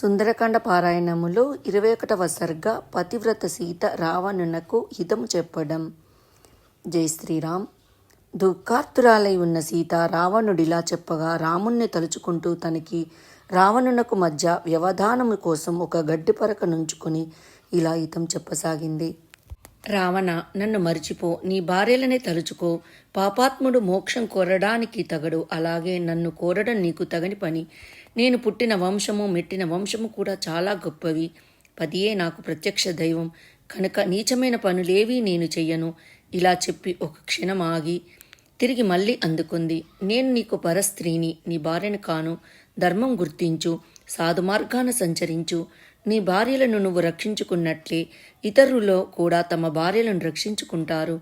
సుందరకాండ పారాయణములో ఇరవై ఒకటవ సర్గ పతివ్రత సీత రావణునకు హితము చెప్పడం. జై శ్రీరామ్. దుఃఖార్తురాలై ఉన్న సీత రావణుడిలా చెప్పగా రాముణ్ణి తలుచుకుంటూ తనకి రావణునకు మధ్య వ్యవధానము కోసం ఒక గడ్డి పరక నుంచుకొని ఇలా హితం చెప్పసాగింది. రావణ నన్ను మరిచిపో నీ భార్యలనే తలుచుకో పాపాత్ముడు మోక్షం కోరడానికి తగడు అలాగే నన్ను కోరడం నీకు తగని పని. నేను పుట్టిన వంశము మెట్టిన వంశము కూడా చాలా గొప్పవి. పదియే నాకు ప్రత్యక్ష దైవం. కనుక నీచమైన పనులేవీ నేను చెయ్యను. ఇలా చెప్పి ఒక క్షణం ఆగి తిరిగి మళ్ళీ అందుకుంది. నేను నీకు పరస్త్రీని నీ భార్యను కాను. ధర్మం గుర్తించు. సాధుమార్గాన సంచరించు. నీ భార్యలను నువ్వు రక్షించుకున్నట్లే ఇతరులో కూడా తమ భార్యలను రక్షించుకుంటారు.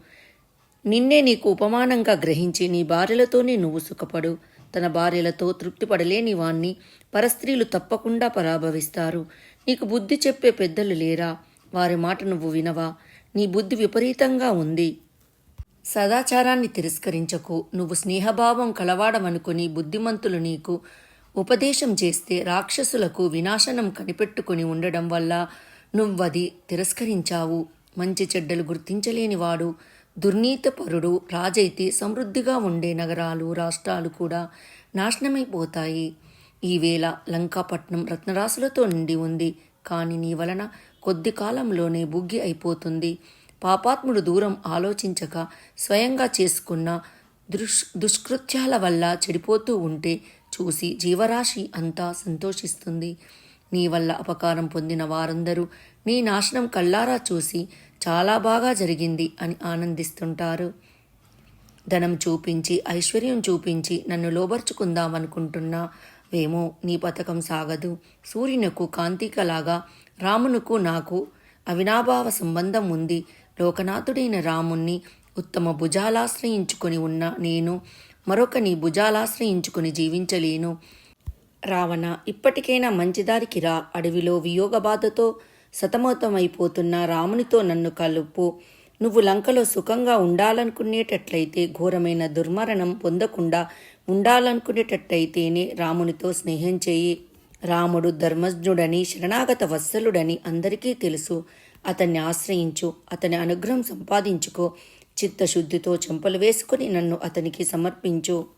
నిన్నే నీకు ఉపమానంగా గ్రహించి నీ భార్యలతోనే నువ్వు సుఖపడు. తన భార్యలతో తృప్తిపడలేని వాణ్ణి పరస్త్రీలు తప్పకుండా పరాభవిస్తారు. నీకు బుద్ధి చెప్పే పెద్దలు లేరా? వారి మాట నువ్వు వినవా? నీ బుద్ధి విపరీతంగా ఉంది. సదాచారాన్ని తిరస్కరించకు. నువ్వు స్నేహభావం కలవాడమనుకుని బుద్ధిమంతులు నీకు ఉపదేశం చేస్తే రాక్షసులకు వినాశనం కనిపెట్టుకుని ఉండడం వల్ల నువ్వది తిరస్కరించావు. మంచి చెడ్డలు గుర్తించలేనివాడు దుర్నీతపరుడు రాజైతే సమృద్ధిగా ఉండే నగరాలు రాష్ట్రాలు కూడా నాశనమైపోతాయి. ఈవేళ లంకాపట్నం రత్నరాశులతో నిండి ఉంది. కానీ నీ వలన కొద్ది కాలంలోనే బుగ్గి అయిపోతుంది. పాపాత్ముడు దూరం ఆలోచించక స్వయంగా చేసుకున్న దుష్ దుష్కృత్యాల వల్ల చెడిపోతూ ఉంటే చూసి జీవరాశి అంతా సంతోషిస్తుంది. నీ వల్ల అపకారం పొందిన వారందరూ నీ నాశనం కళ్ళారా చూసి చాలా బాగా జరిగింది అని ఆనందిస్తుంటారు. ధనం చూపించి ఐశ్వర్యం చూపించి నన్ను లోబర్చుకుందామనుకుంటున్నావేమో నీ పథకం సాగదు. సూర్యునకు కాంతికలాగా రామునకు నాకు అవినాభావ సంబంధం ఉంది. లోకనాథుడైన రాముణ్ణి ఉత్తమ భుజాలాశ్రయించుకొని ఉన్న నేను మరొక నీ భుజాలాశ్రయించుకుని జీవించలేను. రావణ ఇప్పటికైనా మంచిదారికి రా. అడవిలో వియోగ బాధతో సతమతమైపోతున్న రామునితో నన్ను కలుపు. నువ్వు లంకలో సుఖంగా ఉండాలనుకునేటట్లయితే ఘోరమైన దుర్మరణం పొందకుండా ఉండాలనుకునేటట్టయితేనే రామునితో స్నేహం చేయి. రాముడు ధర్మజ్ఞుడని శరణాగత వత్సలుడని అందరికీ తెలుసు. అతన్ని ఆశ్రయించు అతని అనుగ్రహం సంపాదించుకో. చిత్తశుద్ధితో చెంపలు వేసుకుని నన్ను అతనికి సమర్పించు.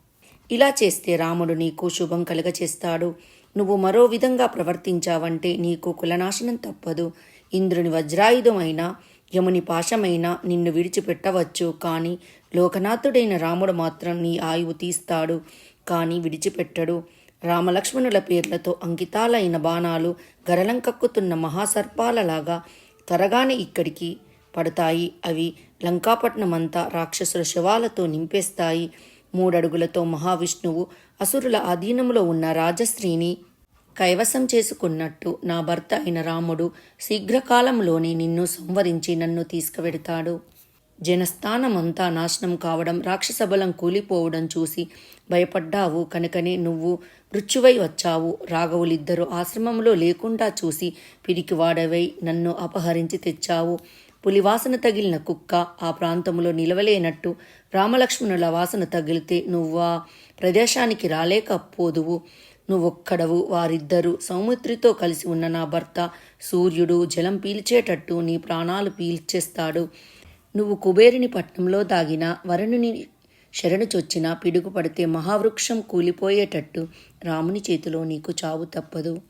ఇలా చేస్తే రాముడు నీకు శుభం కలగచేస్తాడు. నువ్వు మరో విధంగా ప్రవర్తించావంటే నీకు కులనాశనం తప్పదు. ఇంద్రుని వజ్రాయుధమైన యముని పాశమైన నిన్ను విడిచిపెట్టవచ్చు. కానీ లోకనాథుడైన రాముడు మాత్రం నీ ఆయువు తీస్తాడు. కానీ విడిచిపెట్టడు. రామలక్ష్మణుల పేర్లతో అంకితాలైన బాణాలు గరలం కక్కుతున్న మహాసర్పాలలాగా త్వరగానే ఇక్కడికి పడతాయి. అవి లంకాపట్నమంతా రాక్షసుల శవాలతో నింపేస్తాయి. మూడడుగులతో మహావిష్ణువు అసురుల అధీనంలో ఉన్న రాజశ్రీని కైవసం చేసుకున్నట్టు నా భర్త అయిన రాముడు శీఘ్రకాలంలోనే నిన్ను సంవరించి నన్ను తీసుకువెడతాడు. జనస్థానమంతా నాశనం కావడం రాక్షస బలం కూలిపోవడం చూసి భయపడ్డావు కనుకనే నువ్వు మృత్యువై వచ్చావు. రాఘవులిద్దరూ ఆశ్రమంలో లేకుండా చూసి పిరికివాడవై నన్ను అపహరించి తెచ్చావు. పులివాసన తగిలిన కుక్క ఆ ప్రాంతంలో నిలవలేనట్టు రామలక్ష్మణుల వాసన తగిలితే నువ్వు ఆ ప్రదేశానికి రాలేకపోదువు. నువ్వొక్కడవు వారిద్దరూ సౌమిత్రితో కలిసి ఉన్న నా భర్త సూర్యుడు జలం పీల్చేటట్టు నీ ప్రాణాలు పీల్చేస్తాడు. నువ్వు కుబేరుని పట్నంలో దాగిన వరుణుని శరణు చొచ్చిన పిడుగుపడితే మహావృక్షం కూలిపోయేటట్టు రాముని చేతిలో నీకు చావు తప్పదు.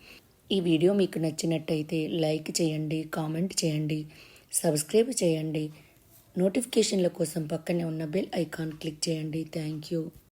ఈ వీడియో మీకు నచ్చినట్టయితే లైక్ చేయండి కామెంట్ చేయండి. సబ్స్క్రైబ్ చేయండి. నోటిఫికేషన్ల కోసం పక్కనే ఉన్న బెల్ ఐకాన్ క్లిక్ చేయండి. Thank you.